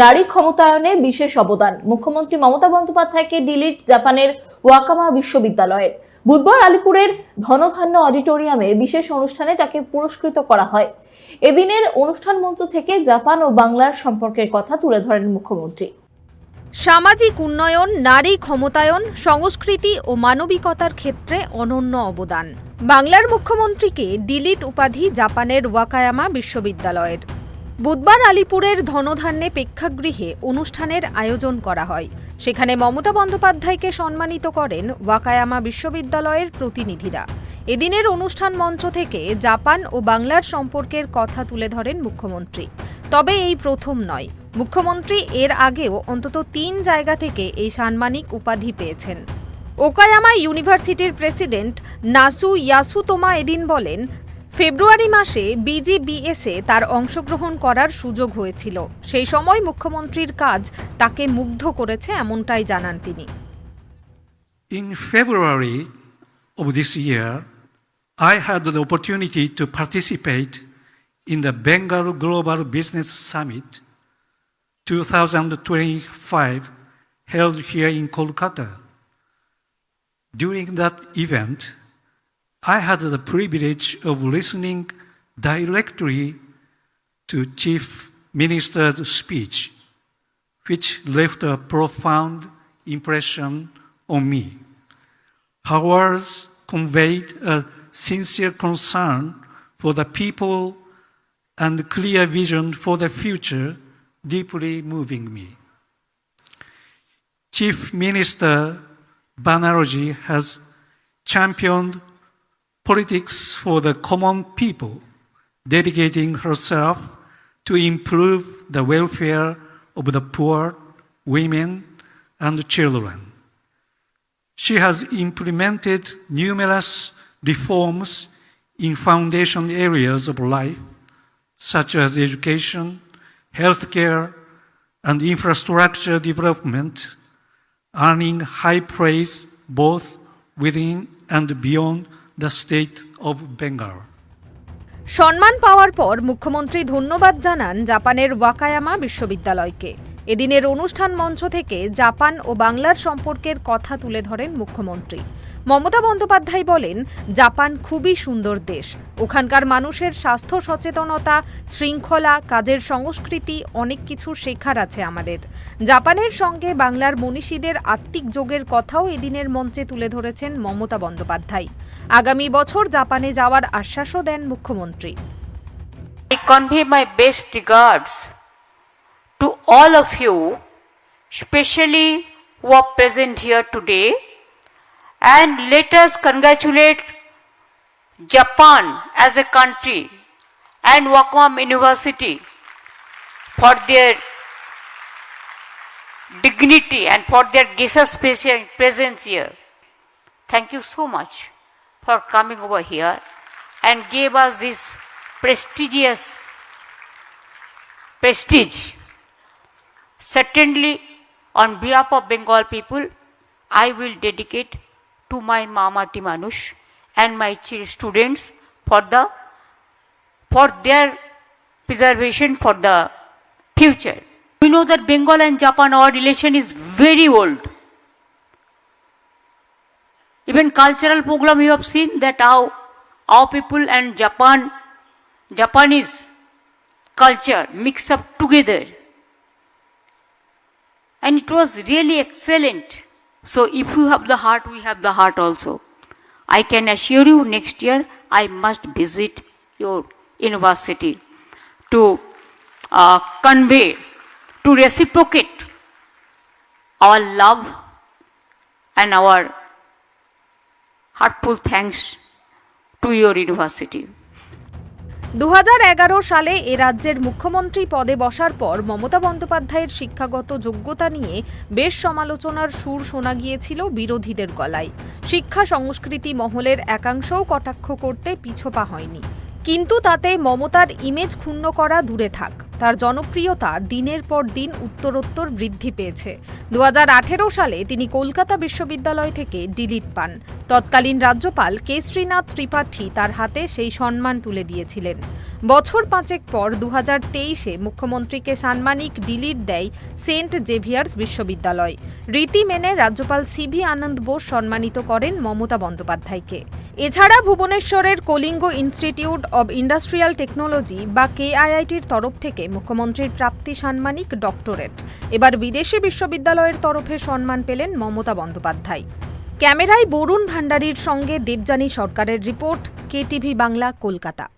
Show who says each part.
Speaker 1: নারী ক্ষমতায়নে বিশেষ অবদান। মুখ্যমন্ত্রী মমতা বন্দ্যোপাধ্যায়কে ডিলিট জাপানের ওয়াকামা বিশ্ববিদ্যালয়ের। বুধবার আলিপুরের ধনধান্য অডিটোরিয়ামে বিশেষ অনুষ্ঠানে তাকে পুরস্কৃত করা হয়। এদিনের অনুষ্ঠান মঞ্চ থেকে জাপান ও বাংলার সম্পর্কের কথা তুলে ধরেন মুখ্যমন্ত্রী।
Speaker 2: সামাজিক উন্নয়ন, নারী ক্ষমতায়ন, সংস্কৃতি ও মানবিকতার ক্ষেত্রে অনন্য অবদান। বাংলার মুখ্যমন্ত্রীকে ডিলিট উপাধি জাপানের ওয়াকায়ামা বিশ্ববিদ্যালয়ের। বুধবার আলিপুরের ধনধান্যে প্রেক্ষাগৃহে অনুষ্ঠানের আয়োজন করা হয়। সেখানে মমতা বন্দ্যোপাধ্যায়কে সম্মানিত করেন ওয়াকায়ামা বিশ্ববিদ্যালয়ের প্রতিনিধিরা। এদিনের অনুষ্ঠান মঞ্চ থেকে জাপান ও বাংলার সম্পর্কের কথা তুলে ধরেন মুখ্যমন্ত্রী। তবে এই প্রথম নয়। মুখ্যমন্ত্রী এর আগেও অন্তত তিন জায়গা থেকে এই সাম্মানিক উপাধি পেয়েছেন। ওকায়ামা ইউনিভার্সিটির প্রেসিডেন্ট নাসু ইয়াসুতোমা এদিন বলেন ফেব্রুয়ারি মাসে বিজিবিএসে তার অংশগ্রহণ করার সুযোগ হয়েছিল সেই সময় মুখ্যমন্ত্রীর কাজ তাকে মুগ্ধ করেছে এমনটাই জানান তিনি
Speaker 3: In February of this year, I had the opportunity to participate in the Bengal Global Business Summit 2025 held here in Kolkata. During that event, I had the privilege of listening directly to Chief Minister's speech, which left a profound impression on me. Her words conveyed a sincere concern for the people and clear vision for the future, deeply moving me. Chief Minister Banerjee has championed politics for the common people, dedicating herself to improve the welfare of the poor, women, and children. She has implemented numerous reforms in foundation areas of life, such as education, healthcare, and infrastructure development, earning high praise both within and beyond the state of Bengal.
Speaker 2: সম্মান পাওয়ার পর মুখ্যমন্ত্রী ধন্যবাদ জানান জাপানের Wakayama বিশ্ববিদ্যালয়কে। এদিনের অনুষ্ঠান মঞ্চ থেকে জাপান ও বাংলার সম্পর্কের কথা তুলে ধরেন মুখ্যমন্ত্রী। মমতা বন্দ্যোপাধ্যায় বলেন, জাপান খুবই সুন্দর দেশ। ওখানকার মানুষের স্বাস্থ্য সচেতনতা, শৃঙ্খলা, কাজের সংস্কৃতি, অনেক কিছু শেখার আছে আমাদের। জাপানের সঙ্গে বাংলার মনীষীদের আত্মিক যোগের কথাও এদিনের মঞ্চে তুলে ধরেছেন মমতা বন্দ্যোপাধ্যায়। আগামী বছর জাপানে যাওয়ার আশ্বাসও দেন মুখ্যমন্ত্রী
Speaker 4: I convey my best regards to all of you, especially who are present here today, and let us congratulate Japan as a country and Wakwam University for their dignity and for their gracious presen- presence here. Thank you so much for coming over here and gave us this prestigious prestige. Certainly, on behalf of Bengal people, I will dedicate to my Mama Timanush and my students for the for their preservation for the future. We know that Bengal and Japan, our relation is very old. Even cultural program you have seen that how our people and Japan, Japanese culture mix up together. And it was really excellent. So if you have the heart, we have the heart also. I can assure you next year I must visit your university to uh, convey, to reciprocate our love and our heartful thanks to your university
Speaker 2: দু হাজার এগারো সালে এ রাজ্যের মুখ্যমন্ত্রী পদে বসার পর মমতা বন্দ্যোপাধ্যায়ের শিক্ষাগত যোগ্যতা নিয়ে বেশ সমালোচনার সুর শোনা গিয়েছিল বিরোধীদের গলায়। শিক্ষা সংস্কৃতি মহলের একাংশও কটাক্ষ করতে পিছপা হয়নি। কিন্তু তাতে মমতার ইমেজ ক্ষুণ্ণ করা দূরে থাক। তার জনপ্রিয়তা দিনের পর দিন উত্তরোত্তর বৃদ্ধি পেয়েছে। দু হাজার আঠেরো সালে তিনি কলকাতা বিশ্ববিদ্যালয় থেকে ডিলিট পান। তৎকালীন রাজ্যপাল কে শ্রীনাথ ত্রিপাঠী তার হাতে সেই সম্মান তুলে দিয়েছিলেন। বছর পাঁচেক পর দু হাজার তেইশে মুখ্যমন্ত্রীকে সাম্মানিক ডিলিট দেয় সেন্ট জেভিয়ার্স বিশ্ববিদ্যালয়। রীতি মেনে রাজ্যপাল সিভি আনন্দ বোস সম্মানিত করেন মমতা বন্দ্যোপাধ্যায়কে। এছাড়া ভুবনেশ্বরের Kalinga institute of industrial technology বা কেআইআইটির তরফ থেকে মুখ্যমন্ত্রীর প্রাপ্তি সাম্মানিক ডক্টরেট। এবার বিদেশি বিশ্ববিদ্যালয়ের তরফে সম্মান পেলেন মমতা বন্দ্যোপাধ্যায়। ক্যামেরায় বরুণ ভান্ডারীর সঙ্গে দেবযানী সরকারের রিপোর্ট, কেটিভি বাংলা, কলকাতা।